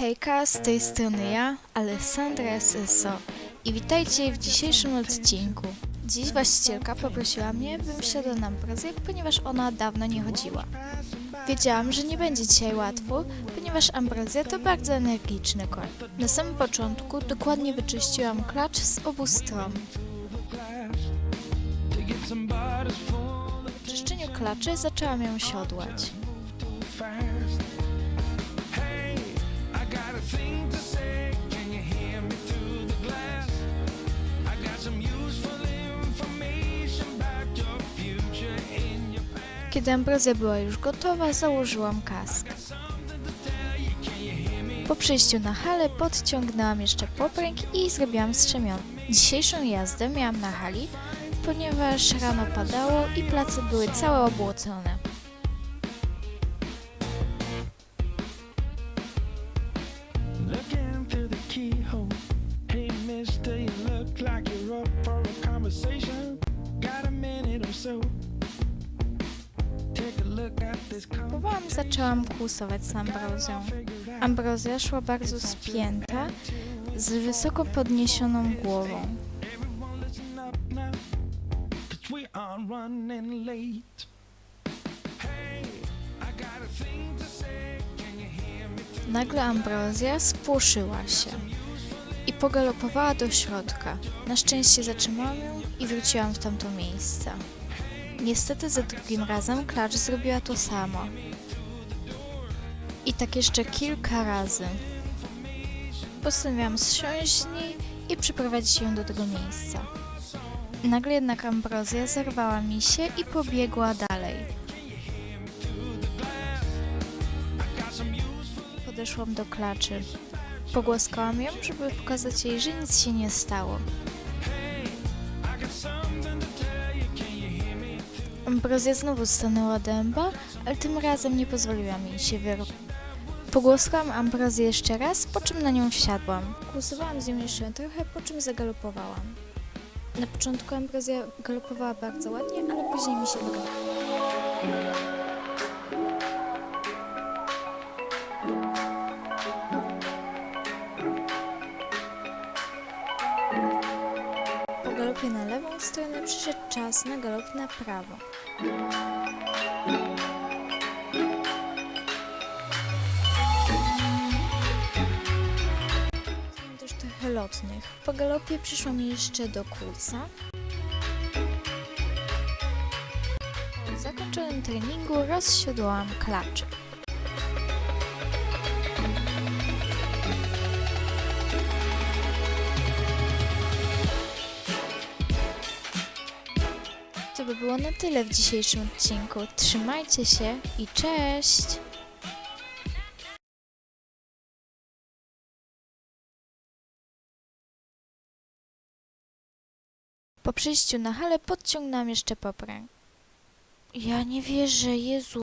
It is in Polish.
Hejka, z tej strony ja, Alessandra Syso i witajcie w dzisiejszym odcinku. Dziś właścicielka poprosiła mnie, bym siadła na Ambrozję, ponieważ ona dawno nie chodziła. Wiedziałam, że nie będzie dzisiaj łatwo, ponieważ Ambrozja to bardzo energiczny koń. Na samym początku dokładnie wyczyściłam klacz z obu stron. Po czyszczeniu klaczy zaczęłam ją siodłać. Kiedy Ambrozja była już gotowa, założyłam kask. Po przyjściu na halę podciągnęłam jeszcze popręg i zrobiłam strzemion. Dzisiejszą jazdę miałam na hali, ponieważ rano padało i place były całe obłocone. Powoli zaczęłam kłusować z Ambrozją. Ambrozja szła bardzo spięta, z wysoko podniesioną głową. Nagle Ambrozja spłoszyła się i pogalopowała do środka. Na szczęście zatrzymałam ją i wróciłam w tamto miejsce. Niestety za drugim razem klacz zrobiła to samo. I tak jeszcze kilka razy. Postanowiłam zsiąść z niej i przyprowadzić ją do tego miejsca. Nagle jednak Ambrozja zerwała mi się i pobiegła dalej. Podeszłam do klaczy. Pogłaskałam ją, żeby pokazać jej, że nic się nie stało. Ambrozja znowu stanęła dęba, ale tym razem nie pozwoliłam jej się wyrwać. Pogłaskałam Ambrozję jeszcze raz, po czym na nią wsiadłam. Kłusowałam z nią jeszcze trochę, po czym zagalopowałam. Na początku Ambrozja galopowała bardzo ładnie, ale później mi się wydawało. Galopie na lewą stronę przyszedł czas na galop na prawo. Są też trochę lotnych. Po galopie przyszłam jeszcze do kłusa. Po zakończonym treningu rozsiodłałam klacze. To by było na tyle w dzisiejszym odcinku. Trzymajcie się i cześć! Po przyjściu na halę podciągnęłam jeszcze popręg. Ja nie wierzę, Jezu.